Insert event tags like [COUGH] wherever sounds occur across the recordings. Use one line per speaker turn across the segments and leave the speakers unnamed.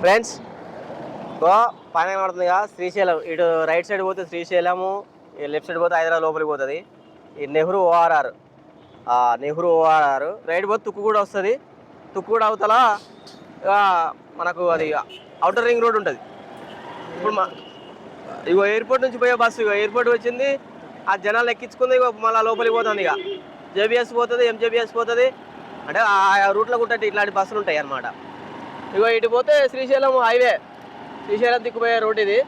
Friends go పైన పడుతుంది కదా శ్రీశైలం. ఇటు రైట్ సైడ్ పోతే శ్రీశైలము ఈ లెఫ్ట్ సైడ్ పోతే హైదరాబాద్ లోపలికి పోతుంది. ఈ Nehru ORR. Nehru ORR. Right పోతే తుక్కు కూడా వస్తుంది. తుక్కు కూడా అవతల ఇక మనకు అది అవుటర్ రింగ్ రోడ్ ఉంటుంది. ఇప్పుడు మా ఇగో ఎయిర్పోర్ట్ నుంచి పోయే బస్సు ఇగో ఎయిర్పోర్ట్ వచ్చింది. ఆ జనాలు ఎక్కించుకుంది ఇగో మళ్ళీ లోపలికి పోతుంది ఇక. జేబీఎస్ పోతుంది ఎంజేబీఎస్ పోతుంది. అంటే ఆ రూట్లో కూడా ఇట్లాంటి బస్సులు ఉంటాయి అన్నమాట. ఇగో ఇటు పోతే శ్రీశైలం హైవే. శ్రీశైలం దిక్కుపోయే రోడ్ ఇది.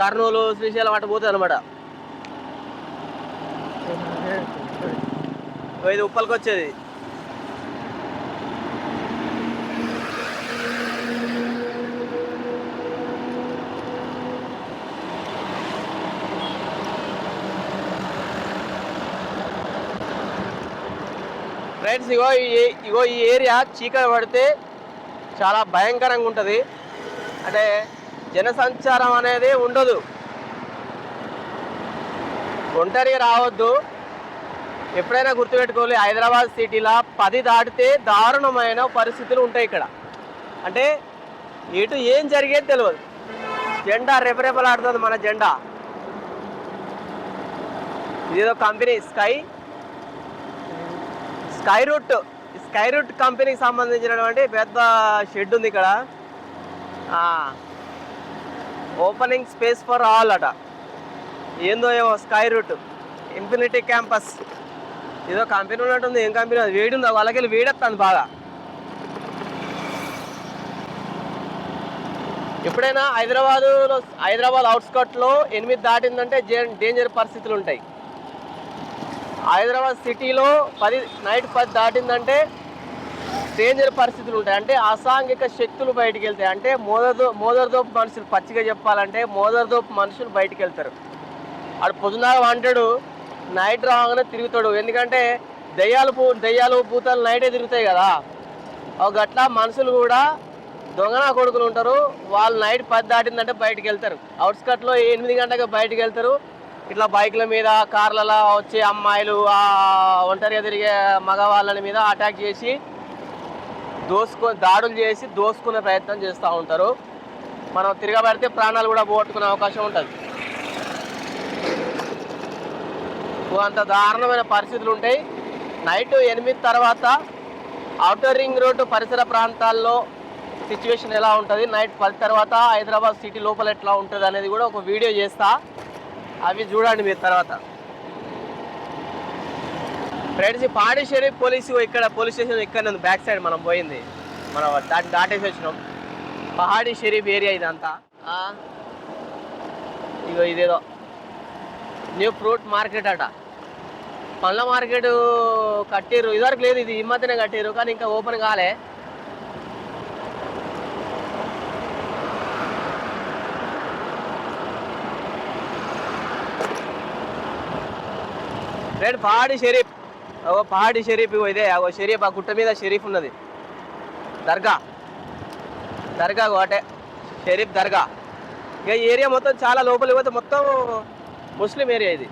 కర్నూలు శ్రీశైలం అటు పోతుంది అనమాట ఇది ఉప్పలకి వచ్చేది. ఫ్రెండ్స్ ఇగో ఈ ఇగో ఈ ఏరియా చీకటి పడితే చాలా భయంకరంగా ఉంటుంది. అంటే జనసంచారం అనేది ఉండదు. ఒంటరిగా రావద్దు. ఎప్పుడైనా గుర్తుపెట్టుకోవాలి హైదరాబాద్ సిటీలో పది దాటితే దారుణమైన పరిస్థితులు ఉంటాయి ఇక్కడ. అంటే ఎటు ఏం జరిగేది తెలియదు జెండా రెపరెపలాడుతుంది మన జెండా. ఇదేదో company sky Skyroot. Skyroot కంపెనీకి సంబంధించినటువంటి పెద్ద షెడ్ ఉంది ఇక్కడ. ఓపెనింగ్ స్పేస్ ఫర్ ఆల్ అట. ఏందో ఏమో స్కై రూట్ ఇన్ఫినిటీ క్యాంపస్ ఏదో కంపెనీ ఉన్నట్టుంది ఏం కంపెనీ అది? వేడి ఉందో? వాళ్ళకి వెళ్ళి వేడెత్తాను బాగా. ఎప్పుడైనా హైదరాబాదులో హైదరాబాద్ అవుట్స్కట్లో ఎనిమిది దాటిందంటే డేంజర్ పరిస్థితులు ఉంటాయి హైదరాబాద్ సిటీలో పది నైట్ పది దాటిందంటే డేంజర్ పరిస్థితులు ఉంటాయి. అంటే అసాంఘిక శక్తులు బయటికి వెళ్తాయి. అంటే మోదర్దో మోదర్దోపు మనుషులు పచ్చిగా చెప్పాలంటే మోదర్దోపు మనుషులు బయటికి వెళ్తారు. ఆడు పొద్దున్నాక వంటాడు నైట్ రాగానే తిరుగుతాడు. ఎందుకంటే దయ్యాలు పూ దయ్యాలు భూతాలు నైటే తిరుగుతాయి కదా. ఒక గట్ల మనుషులు కూడా దొంగన కొడుకులు ఉంటారు. వాళ్ళు నైట్ పది దాటిందంటే బయటికి వెళ్తారు. అవుట్స్కట్లో ఎనిమిది గంటలకు బయటికి వెళ్తారు. ఇట్లా బైక్ల మీద కార్లలో వచ్చే అమ్మాయిలు ఆ ఒంటరిగా తిరిగే మగవాళ్ళని మీద అటాక్ చేసి దోసుకొని దాడులు చేసి దోసుకునే ప్రయత్నం చేస్తూ ఉంటారు. మనం తిరగబడితే ప్రాణాలు కూడా పోగొట్టుకునే అవకాశం ఉంటుంది. అంత దారుణమైన పరిస్థితులు ఉంటాయి. నైట్ ఎనిమిది తర్వాత అవుటర్ రింగ్ రోడ్డు పరిసర ప్రాంతాల్లో సిచ్యువేషన్ ఎలా ఉంటుంది? నైట్ పది తర్వాత హైదరాబాద్ సిటీ లోపల ఎట్లా ఉంటుంది అనేది కూడా ఒక వీడియో చేస్తా. అవి చూడండి మీరు తర్వాత. ఫ్రెండ్స్ ఈ పాడి షరీఫ్ పోలీసు ఇక్కడ పోలీస్ స్టేషన్ ఇక్కడ ఉంది బ్యాక్ సైడ్ మనం పోయింది. మనం దాటి దాటేసి వచ్చినాం. పహాడీ షరీఫ్ ఏరియా ఇదంతా. ఇగో ఇదేదో. న్యూ ఫ్రూట్ మార్కెట్ అట. పండ్ల మార్కెట్ కట్టిర్రు. ఇదివరకు లేదు ఇది ఈ మధ్యనే కట్టారు కానీ ఇంకా ఓపెన్ కాలే. రేడు పహాడి షరీఫ్ ఓ పహాడి షరీఫ్ ఇదే ఓ షరీఫ్ ఆ గుట్ట మీద షరీఫ్ ఉన్నది. దర్గా. దర్గా కోటే షరీఫ్ దర్గా. ఇక ఏరియా మొత్తం చాలా లోపలికి పోతే మొత్తం ముస్లిం ఏరియా ఇది.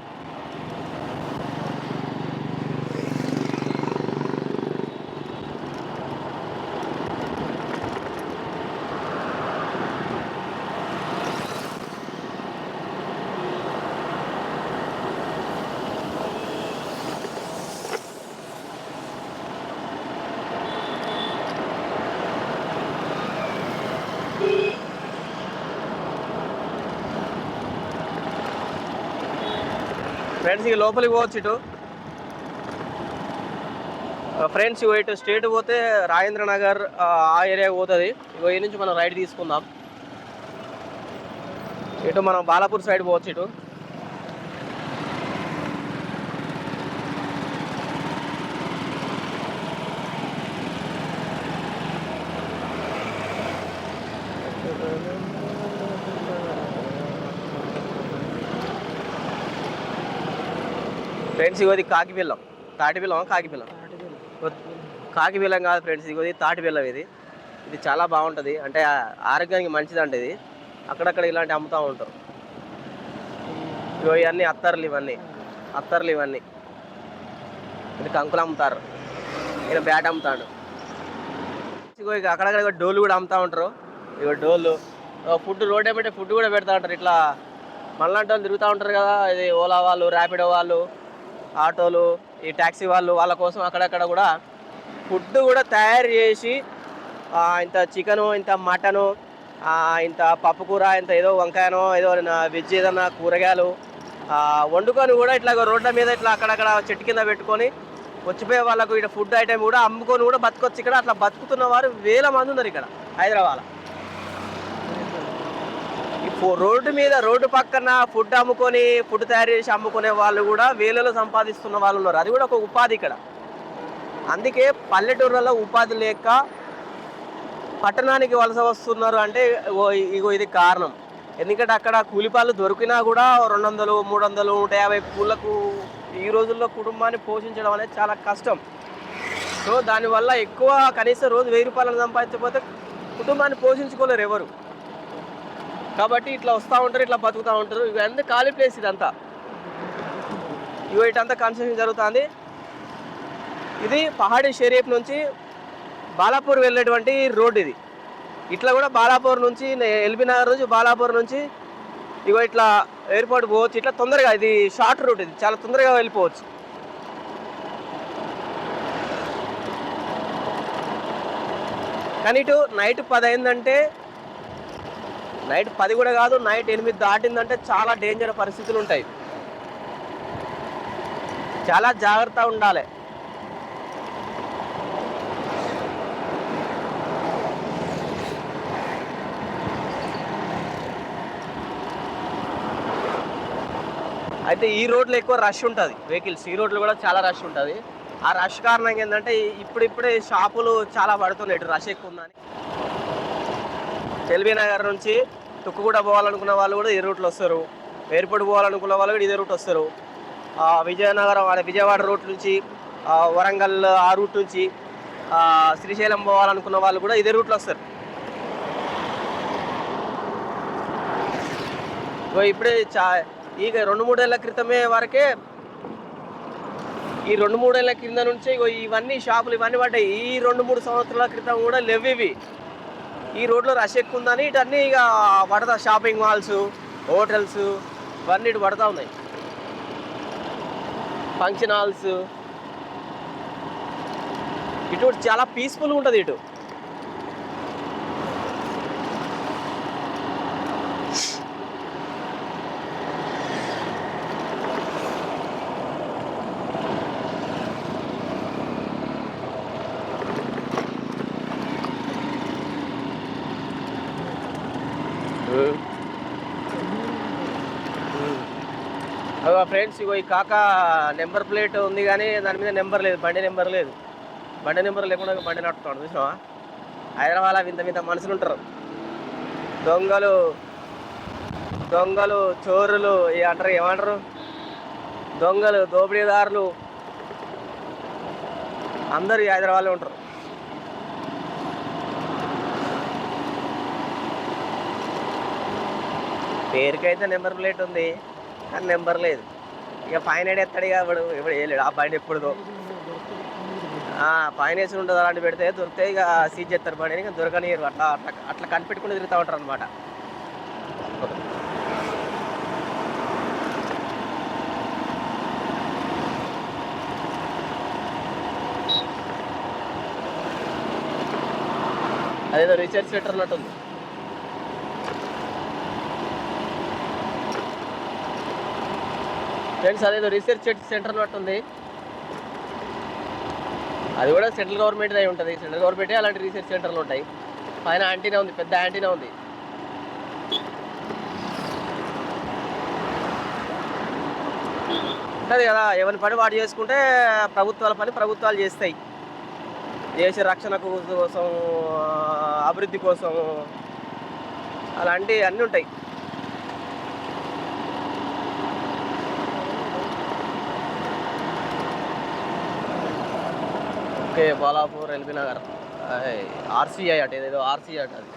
ఫ్రెండ్స్ ఇక లోపలికి పోవచ్చు ఇటు. ఫ్రెండ్స్ ఇటు స్ట్రేట్ పోతే రాజేంద్ర నగర్ ఆ ఏరియా పోతుంది. ఇగో ఈ నుంచి మనం రైట్ తీసుకుందాం. ఇటు మనం బాలాపూర్ సైడ్ పోవచ్చు ఇటు. ఫ్రెండ్స్ ఇగోది కాకి బెల్లం. తాటి బెల్లం కాకి బెల్లం? కాకి బెల్లం కాదు ఫ్రెండ్స్ ఇగోది తాటి బెల్లం ఇది. ఇది చాలా బాగుంటుంది. అంటే ఆరోగ్యానికి మంచిది అంటే ఇది. అక్కడక్కడ ఇలాంటి అమ్ముతూ ఉంటారు. ఇగో ఇవన్నీ అత్తర్లు ఇవన్నీ. అత్తర్లు ఇవన్నీ. ఇది కంకులు అమ్ముతారు. ఈయన బ్యాట్ అమ్ముతాడు. ఇగో ఇక అక్కడక్కడ డోలు కూడా అమ్ముతా ఉంటారు. ఇగో డోలు. ఫుడ్ రోడ్ ఏమంటే ఫుడ్ కూడా పెడతా ఉంటారు. ఇట్లా మనలాంటి వాళ్ళు తిరుగుతూ ఉంటారు కదా. ఇది ఓలా వాళ్ళు ర్యాపిడో వాళ్ళు. ఆటోలు ఈ ట్యాక్సీ వాళ్ళు వాళ్ళ కోసం అక్కడక్కడ కూడా ఫుడ్ కూడా తయారు చేసి ఇంత చికెను ఇంత మటను ఇంత పప్పు కూర ఇంత ఏదో వంకాయనో ఏదో వెజ్ ఏదన్నా కూరగాయలు వండుకొని కూడా ఇట్లా రోడ్ల మీద ఇట్లా అక్కడక్కడ చెట్టు కింద పెట్టుకొని వచ్చిపోయే వాళ్ళకు ఇక్కడ ఫుడ్ ఐటెం కూడా అమ్ముకొని కూడా బతకొచ్చు ఇక్కడ. అట్లా బతుకుతున్న వారు వేల మంది ఉన్నారు ఇక్కడ హైదరాబాద్ రోడ్డు మీద రోడ్డు పక్కన ఫుడ్ అమ్ముకొని ఫుడ్ తయారు చేసి అమ్ముకునే వాళ్ళు కూడా వేలలో సంపాదిస్తున్న వాళ్ళు ఉన్నారు. అది కూడా ఒక ఉపాధి ఇక్కడ. అందుకే పల్లెటూర్లలో ఉపాధి లేక పట్టణానికి వలస వస్తున్నారు అంటే ఇగో ఇది కారణం. ఎందుకంటే అక్కడ కూలిపాలు దొరికినా కూడా రెండు వందలు మూడు వందలు నూట యాభై కూలకు ఈ రోజుల్లో కుటుంబాన్ని పోషించడం అనేది చాలా కష్టం. సో దానివల్ల ఎక్కువ కనీసం రోజు వెయ్యి రూపాయలను సంపాదించకపోతే కుటుంబాన్ని పోషించుకోలేరు ఎవరు. కాబట్టి ఇట్లా వస్తూ ఉంటారు ఇట్లా బతుకుతూ ఉంటారు. ఇవి ఖాళీ ప్లేస్ ఇదంతా. ఇగో ఇటంతా కన్స్ట్రక్షన్ జరుగుతుంది. ఇది పహాడీ షరీఫ్ నుంచి బాలాపూర్ వెళ్ళేటువంటి రోడ్ ఇది. ఇట్లా కూడా బాలాపూర్ నుంచి ఎల్బీ నగర్ నుంచి బాలాపూర్ నుంచి ఇగో ఇట్లా ఎయిర్పోర్ట్ పోవచ్చు. ఇట్లా తొందరగా ఇది షార్ట్ రూట్ ఇది. చాలా తొందరగా వెళ్ళిపోవచ్చు. కానీ ఇటు నైట్ పది అయిందంటే నైట్ పది కూడా కాదు నైట్ ఎనిమిది దాటిందంటే చాలా డేంజర్ పరిస్థితులు ఉంటాయి. చాలా జాగ్రత్త ఉండాలి. అయితే ఈ రోడ్లో ఎక్కువ రష్ ఉంటుంది వెహికల్స్ ఈ రోడ్లో కూడా చాలా రష్ ఉంటుంది. ఆ రష్ కారణంగా ఏంటంటే ఇప్పుడిప్పుడే షాపులు చాలా పడుతున్నాయి. ఇటు రష్ ఎక్కువ ఉందని. ఎల్బీ నగర్ నుంచి తుక్కుగూడ పోవాలనుకున్న వాళ్ళు కూడా ఈ రూట్లో వస్తారు. ఎయిర్పోర్ట్ పోవాలనుకున్న వాళ్ళు కూడా ఇదే రూట్ వస్తారు. విజయనగరం విజయవాడ రూట్ నుంచి వరంగల్ ఆ రూట్ నుంచి శ్రీశైలం పోవాలనుకున్న వాళ్ళు కూడా ఇదే రూట్లో వస్తారు. ఇగో ఇప్పుడే చా ఈ రెండు మూడేళ్ళ క్రితమే వరకే ఈ రెండు మూడేళ్ళ కింద నుంచే ఇగో ఇవన్నీ షాపులు ఇవన్నీ పడ్డాయి. ఈ రెండు మూడు సంవత్సరాల క్రితం కూడా లేవు ఇవి ఈ రోడ్లో రష్ ఎక్కువ ఉందని ఇటన్నీ ఇక పడతా షాపింగ్ మాల్స్ హోటల్స్ ఇవన్నీ ఇటు పడతా ఉన్నాయి. Function halls. ఇటు చాలా పీస్ఫుల్గా ఉంటుంది ఇటు. అవి ఫ్రెండ్స్ ఇగో ఈ కాక నెంబర్ ప్లేట్ ఉంది కానీ దాని మీద నెంబర్ లేదు బండి నెంబర్ లేదు. బండి నెంబర్ లేకుండా బండి నడుపుతాడు చూసినావా? హైదరాబాద్ వింత వింత మనుషులు ఉంటారు. దొంగలు దొంగలు చోరులు ఇవి అంటారు ఏమంటారు? దొంగలు దోపిడీదారులు అందరూ హైదరాబాద్లో ఉంటారు. పేరుకైతే నెంబర్ ప్లేట్ ఉంది. కానీ నెంబర్ లేదు. ఇక ఫైన్ ఏడు ఎత్తాడు ఇక ఇప్పుడు ఇప్పుడు వేయలేడు ఆ బండి ఎప్పుడుదో ఫైన్ వేసి ఉంటుంది అలాంటి పెడితే దొరికితే ఇక సీజ్ చేస్తారు బండిని. ఇక దొరకనియరు అట్లా అట్లా అట్లా కనిపెట్టుకుని తిరుగుతూ ఉంటారు అనమాట అదేదో రీసెర్చ్ సెంటర్ అన్నట్టుంది. ఫ్రెండ్స్ అదేదో రీసెర్చ్ సెంటర్ ఉంది అది కూడా సెంట్రల్ గవర్నమెంట్ అయి ఉంటుంది. సెంట్రల్ గవర్నమెంటే అలాంటి రీసెర్చ్ సెంటర్లు ఉంటాయి. పైన యాంటీనా ఉంది పెద్ద యాంటీనా ఉంది. ఉంటుంది కదా ఎవరి పని వాడు చేసుకుంటే ప్రభుత్వాల పని ప్రభుత్వాలు చేస్తాయి. దేశ రక్షణ కోసం అభివృద్ధి కోసం అలాంటివి అన్నీ ఉంటాయి. Okay Balapur LB Nagar. RCI అట ఏదేదో ఆర్సీఐ అట అది.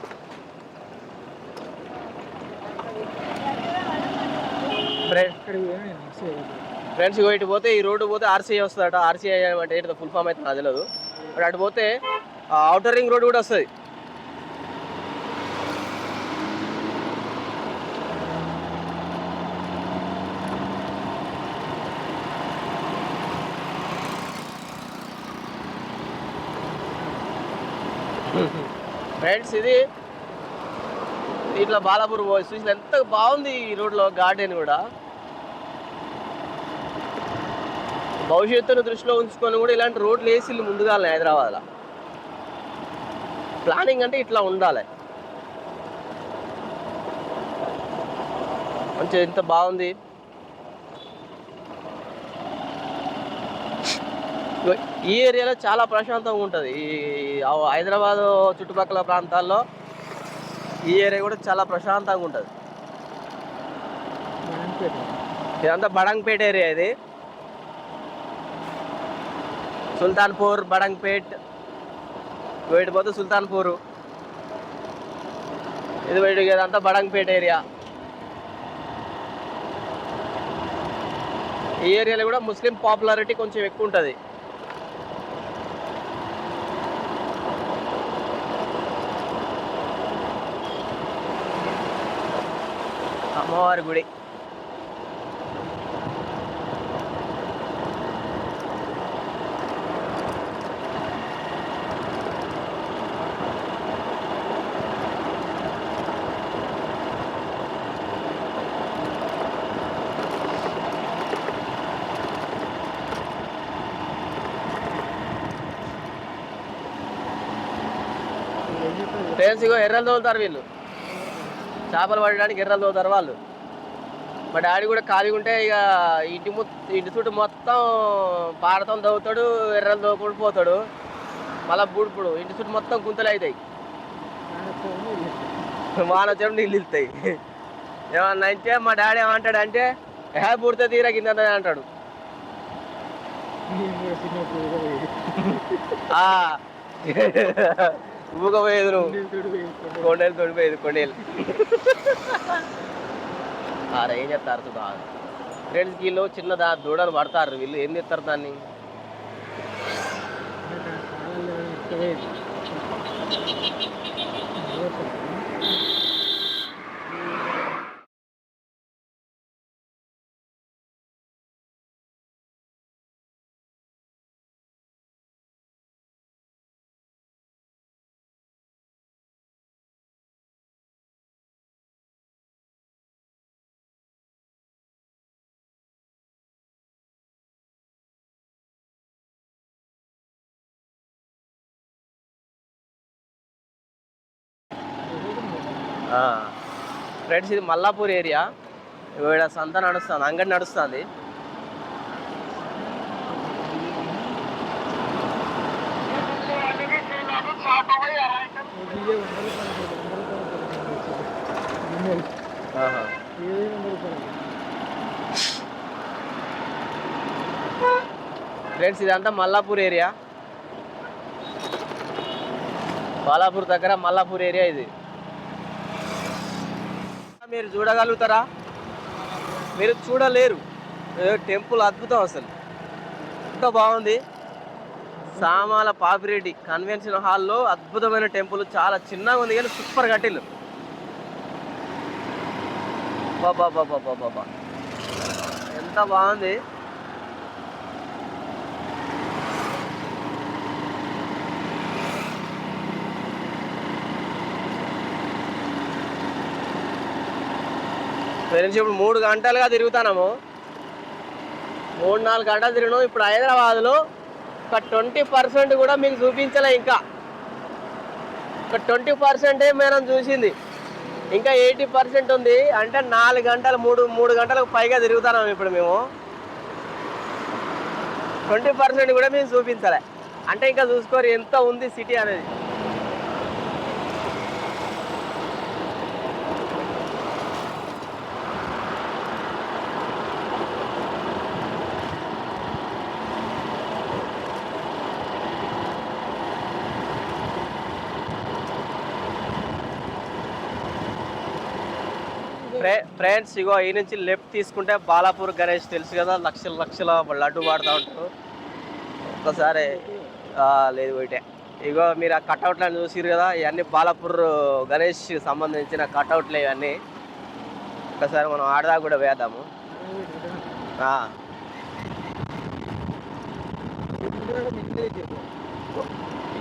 ఫ్రెండ్స్ ఇగో ఇటు పోతే ఈ రోడ్డు పోతే ఆర్సీఐ వస్తుందట. ఆర్సీఐ అంటే ఏంటో ఫుల్ ఫామ్ అయితే నాకు తెలియదు బట్ అటు పోతే అవుటర్ రింగ్ రోడ్ కూడా వస్తుంది. ఫ్రెండ్స్ ఇది ఇట్లా బాలాపూర్ పోయి చూసి ఎంత బాగుంది ఈ రోడ్లో గార్డెన్ కూడా. భవిష్యత్తును దృష్టిలో ఉంచుకొని కూడా ఇలాంటి రోడ్లు వేసి ముందుగాలి హైదరాబాద్లో. ప్లానింగ్ అంటే ఇట్లా ఉండాలి. మంచిగా ఎంత బాగుంది. ఈ ఏరియాలో చాలా ప్రశాంతంగా ఉంటుంది. ఈ హైదరాబాద్ చుట్టుపక్కల ప్రాంతాల్లో ఈ ఏరియా కూడా చాలా ప్రశాంతంగా ఉంటుంది. ఇదంతా బడంగ్పేట్ ఏరియా ఇది. సుల్తాన్పూర్ బడంగ్పేట్ వీటి పోతే సుల్తాన్పూర్. ఇది వీటి ఇదంతా బడంగ్పేట్ ఏరియా. ఈ ఏరియాలో కూడా ముస్లిం పాపులారిటీ కొంచెం ఎక్కువ ఉంటుంది. అమ్మవారి గుడి. ఫ్రెండ్స్ ఇగో ఎర్రలు తోలుతారు వీళ్ళు. చేపలు పట్టడానికి ఎర్రలు తోలుతారు వాళ్ళు. మా డాడీ కూడా ఖాళీగా ఉంటే ఇక ఇంటి ము ఇంటి చుట్టూ మొత్తం పాడతం తవ్వుతాడు ఎర్రలు తోపుడు పోతాడు. మళ్ళీ బుడుపుడు ఇంటి చుట్టూ మొత్తం గుంతలు అవుతాయి. వానొచ్చడం నీళ్ళు ఇస్తాయి ఏమన్నా అంటే మా డాడీ ఏమంటాడు అంటే ఏ పుడితే తీరా కింద అంటాడు. ఆ. [LAUGHS] ఊగపోయేది నువ్వు కొండలు తొడిపోయేది కొండలు. ఆరు ఏం చేస్తారు చూడ ఫ్రెండ్స్ వీళ్ళు చిన్న దా దూడలు పడతారు వీళ్ళు. ఏం చేస్తారు దాన్ని? ఫ్రెండ్స్ ఇది మల్లాపూర్ ఏరియా. ఇక్కడ సంత నడుస్తుంది అంగడి నడుస్తుంది. ఫ్రెండ్స్ ఇదంతా మల్లాపూర్ ఏరియా. బాలాపూర్ దగ్గర మల్లాపూర్ ఏరియా ఇది. మీరు చూడగలుగుతారా? మీరు చూడలేరు. టెంపుల్ అద్భుతం అసలు. ఎంత బాగుంది. సామాల పాపిరెడ్డి కన్వెన్షన్ హాల్లో అద్భుతమైన టెంపుల్. చాలా చిన్నగా ఉంది కానీ సూపర్ కట్టిల్లు. బాబా బాబా బాబా బాబా ఎంత బాగుంది. ఫ్రెండ్స్ ఇప్పుడు మూడు గంటలుగా తిరుగుతున్నాము. మూడు నాలుగు గంటలు తిరిగినాం ఇప్పుడు హైదరాబాద్లో ఒక ట్వంటీ పర్సెంట్ కూడా మీకు చూపించలే ఇంకా. ఒక ట్వంటీ పర్సెంటే మనం చూసింది. ఇంకా ఎయిటీ పర్సెంట్ ఉంది. అంటే నాలుగు గంటలు మూడు మూడు గంటలకు పైగా తిరుగుతున్నాం ఇప్పుడు మేము. ట్వంటీ పర్సెంట్ కూడా మేము చూపించలే. అంటే ఇంకా చూసుకోరు ఎంత ఉంది సిటీ అనేది ఫ్రే ఫ్రెండ్స్ ఇగో ఈ నుంచి లెఫ్ట్ తీసుకుంటే బాలాపూర్ గణేష్ తెలుసు కదా లక్షల లక్షల లడ్డు వాడుతూ ఉంటారు. ఒక్కసారి లేదు ఒకటే ఇగో మీరు ఆ కట్అవుట్లను చూసిరు కదా ఇవన్నీ బాలాపూర్ గణేష్ సంబంధించిన కట్అవుట్లే ఇవన్నీ. ఒకసారి మనం ఆడదా కూడా వేద్దాము.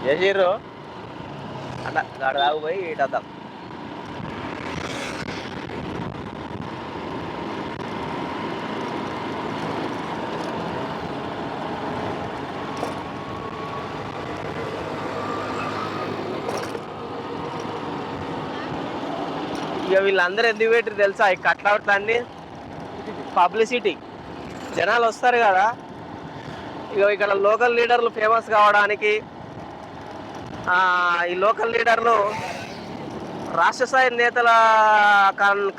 చేసిర్రు. అట్లా గాడ దాగుపోయి ఇటు వీళ్ళందరూ ఎందుకు పెట్టి తెలుసా? ఈ కట్అవుట్లు అన్ని పబ్లిసిటీ జనాలు వస్తారు కదా. ఇక ఇక్కడ లోకల్ లీడర్లు ఫేమస్ కావడానికి ఈ లోకల్ లీడర్లు రాష్ట్ర స్థాయి నేతల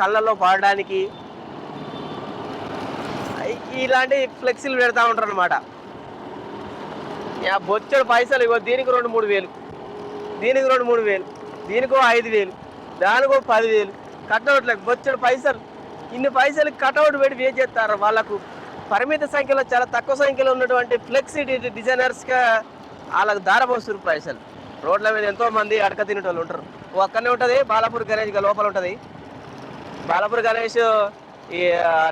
కళ్ళల్లో పాడడానికి ఇలాంటి ఫ్లెక్సీలు పెడతా ఉంటారు అనమాట బొచ్చడు పైసలు ఇగో దీనికి రెండు మూడు వేలు. దీనికి రెండు మూడు వేలు. దీనికో ఐదు వేలు. దానికో పదివేలు కట్అవుట్లకు బొచ్చడు పైసలు. ఇన్ని పైసలు కట్అవుట్ పెట్టి వే చేస్తారు. వాళ్ళకు పరిమిత సంఖ్యలో చాలా తక్కువ సంఖ్యలో ఉన్నటువంటి ఫ్లెక్సీ డిజైనర్స్గా వాళ్ళకు దారపోస్తారు పైసలు. రోడ్ల మీద ఎంతో మంది అడక తినేటోళ్ళు ఉంటారు. ఒక్కనే అక్కడనే ఉంటుంది బాలాపూర్ గణేష్ లోపల ఉంటుంది. బాలాపూర్ గణేష్ ఈ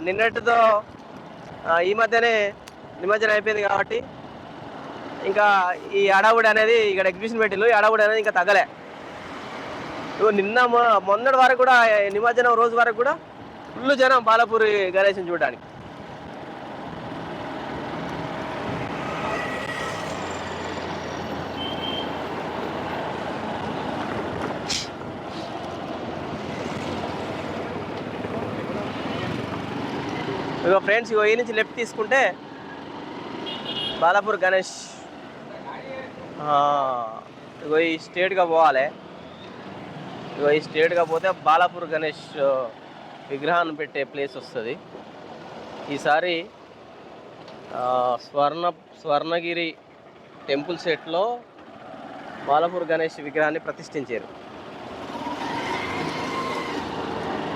నిన్నటితో ఈ మధ్యనే నిమజ్జనం అయిపోయింది కాబట్టి ఇంకా ఈ అడవుడు అనేది ఇక్కడ ఎగ్జిబిషన్ పెట్టిల్లు. ఈ అడవుడు అనేది ఇంకా తగ్గలే. నిన్న మొన్నటి వరకు కూడా నిమజ్జనం రోజు వరకు కూడా ఫుల్ జనం బాలాపూరి గణేష్ని చూడడానికి. ఇగో ఫ్రెండ్స్ ఇగో ఈ నుంచి లెఫ్ట్ తీసుకుంటే బాలాపూర్ గణేష్. ఇగో ఈ స్ట్రేట్గా పోవాలి. ఇగో ఈ స్ట్రేట్గా పోతే బాలాపూర్ గణేష్ విగ్రహాన్ని పెట్టే ప్లేస్ వస్తుంది. ఈసారి స్వర్ణ స్వర్ణగిరి టెంపుల్ సెట్లో బాలాపూర్ గణేష్ విగ్రహాన్ని ప్రతిష్ఠించారు.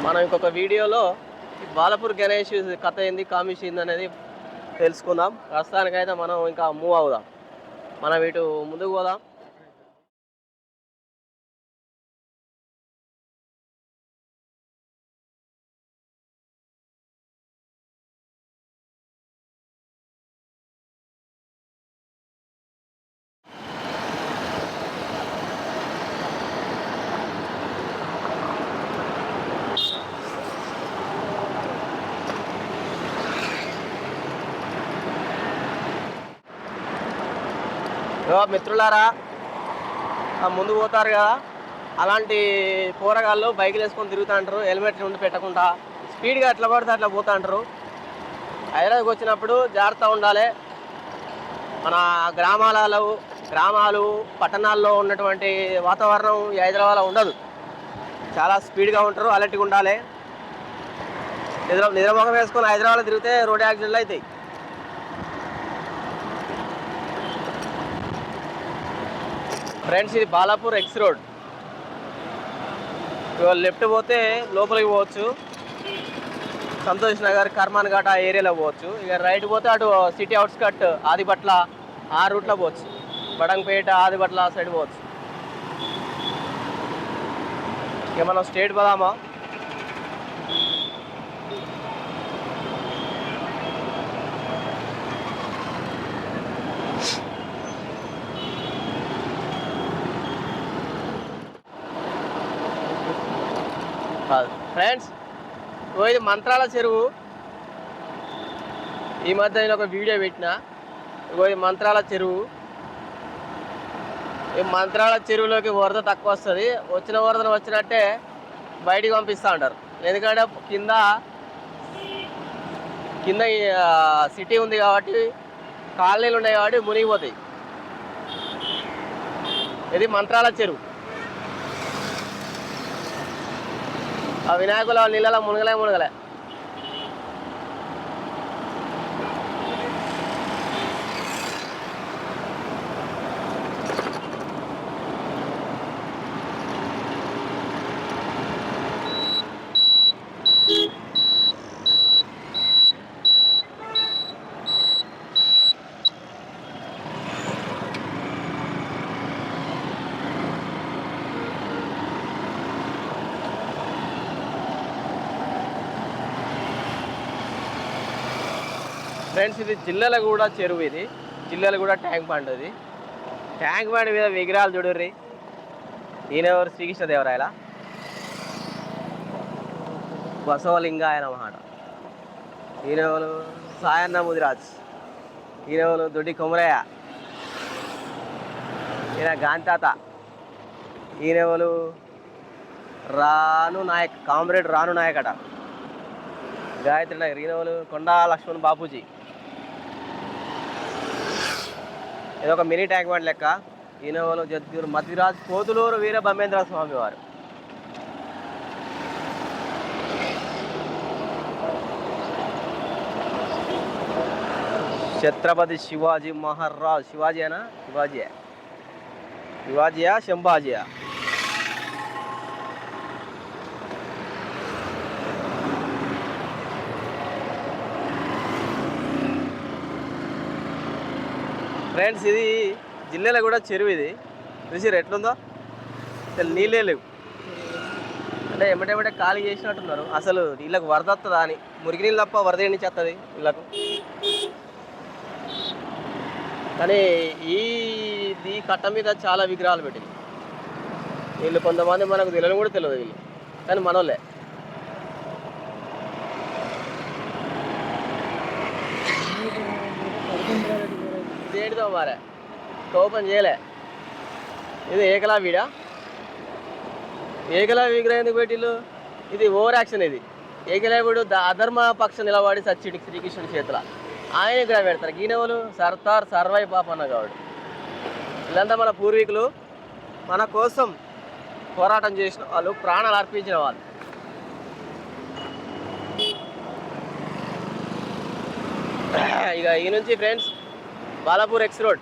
మనం ఇంకొక వీడియోలో బాలపూర్ గణేష్ కథ ఏంది కామిష్ ఏంది అనేది తెలుసుకుందాం. ప్రస్తుతానికైతే మనం ఇంకా మూవ్ అవుదాం. మనం ఇటు ముందుకు పోదాం. మిత్రులారా ముందు పోతారు కదా అలాంటి పోరగాళ్ళు బైకులు వేసుకొని తిరుగుతూ అంటారు హెల్మెట్ ఉండి పెట్టకుండా స్పీడ్గా ఎట్లా పడితే అట్లా పోతూ అంటారు. హైదరాబాద్కి వచ్చినప్పుడు జాగ్రత్త ఉండాలి. మన గ్రామాలలో గ్రామాలు పట్టణాల్లో ఉన్నటువంటి వాతావరణం హైదరాబాద్లో ఉండదు. చాలా స్పీడ్గా ఉంటారు అలర్ట్గా ఉండాలి. నిద్ర నిద్రముఖం వేసుకొని హైదరాబాద్లో తిరిగితే రోడ్ యాక్సిడెంట్లు అవుతాయి. ఫ్రెండ్స్ ఇది బాలాపూర్ ఎక్స్ రోడ్. లెఫ్ట్ పోతే లోపలికి పోవచ్చు. సంతోష్ నగర్ కర్మాన్ ఘాట్ ఆ ఏరియాలో పోవచ్చు. ఇక రైట్ పోతే అటు సిటీ అవుట్స్కట్ ఆదిపట్ల ఆ రూట్లో పోవచ్చు. బడంగపేట ఆదిపట్ల ఆ సైడ్ పోవచ్చు. ఇక మనం స్టేట్ పోదామా కాదు ఫ్రెండ్స్ ఓ ఇది మంత్రాల చెరువు. ఈ మధ్య నేను ఒక వీడియో పెట్టిన. ఇగో ఇది మంత్రాల చెరువు. ఈ మంత్రాల చెరువులోకి వరద తక్కువ వస్తుంది. వచ్చిన వరదను వచ్చినట్టే బయటికి పంపిస్తూ ఉంటారు ఎందుకంటే కింద కింద సిటీ ఉంది కాబట్టి కాలనీలు ఉన్నాయి కాబట్టి మునిగిపోతాయి. ఇది మంత్రాల చెరువు. ಆ ವಿನಾಯಕಲು ನೀಳೆಲ್ಲ ಮುಳುಗಲೇ ಮುಳುಗಲೇ ఫ్రెండ్స్ ఇది జిల్లెల కూడా చెరువు ఇది. జిల్లెల కూడా ట్యాంక్ బండ్ ఇది ట్యాంక్ బండ్ మీద విగ్రహాలు చూడుర్రి. ఈయనెవరు శ్రీకృష్ణదేవరాయల? బసవలింగాయన మాట ఈయనెవరు సాయన్న ముదిరాజ్ ఈయనెవరు దొడ్డి కొమరయ్య. ఈయన గాంతాత. ఈయనెవరు రాను నాయక్ కామ్రేడ్ రాను నాయక్ అట గాయత్రి నగర్ ఈయనెవరు కొండా లక్ష్మణ్ బాపూజీ. ఇది ఒక మినీ ట్యాంక్ బండ్ లెక్క. ఈయనవలు జద్గూరు మతిరాజ్ కోతులూరు వీర బమేంద్ర స్వామి వారు. ఛత్రపతి శివాజీ మహారాజ్. శివాజీనా శివాజీయా. శివాజీయా? శంభాజీయా? ఫ్రెండ్స్ ఇది జిల్లాలో కూడా చెరువు ఇది. చూసిరు ఎట్లుందో? అసలు నీళ్ళే లేవు. అంటే ఎమ్మటెమ్మటే ఖాళీ చేసినట్టున్నారు. అసలు వీళ్ళకి వరద వస్తుందా అని. మురికి నీళ్ళు తప్ప వరద నుంచి వస్తుంది వీళ్ళకు కానీ ఈ ఈ కట్ట మీద చాలా విగ్రహాలు పెట్టింది. వీళ్ళు కొంతమంది మనకు తెలియని కూడా తెలియదు వీళ్ళు. కానీ మనోళ్ళే. చూద్దాం మరి. ఓపెన్ చేయలే. ఇది ఏకలా వీడా ఏకలా విగ్రహం ఎందుకు పెట్టిల్లు? ఇది ఓవర్ యాక్షన్ ఇది. ఏకలవ్యుడు అధర్మ పక్ష నిలబడి సచ్చిడి శ్రీకృష్ణుడి చేతుల. ఆయన ఇక్కడ పెడతారు. గీనవులు సర్దార్ సర్వై పాపన్న గౌడు వీళ్ళంతా మన పూర్వీకులు. మన కోసం పోరాటం చేసిన వాళ్ళు ప్రాణాలు అర్పించిన వాళ్ళు. ఇక ఈ నుంచి friends Balapur X road.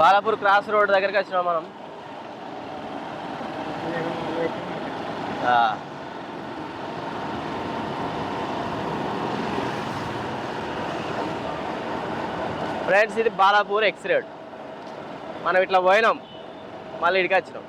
Balapur cross road దగ్గరికి వచ్చినాం మనం. ఫ్రెండ్స్ ఇది బాలాపూర్ ఎక్స్ రోడ్. మనం ఇట్లా పోయినాం మళ్ళీ ఇడికి వచ్చినాం.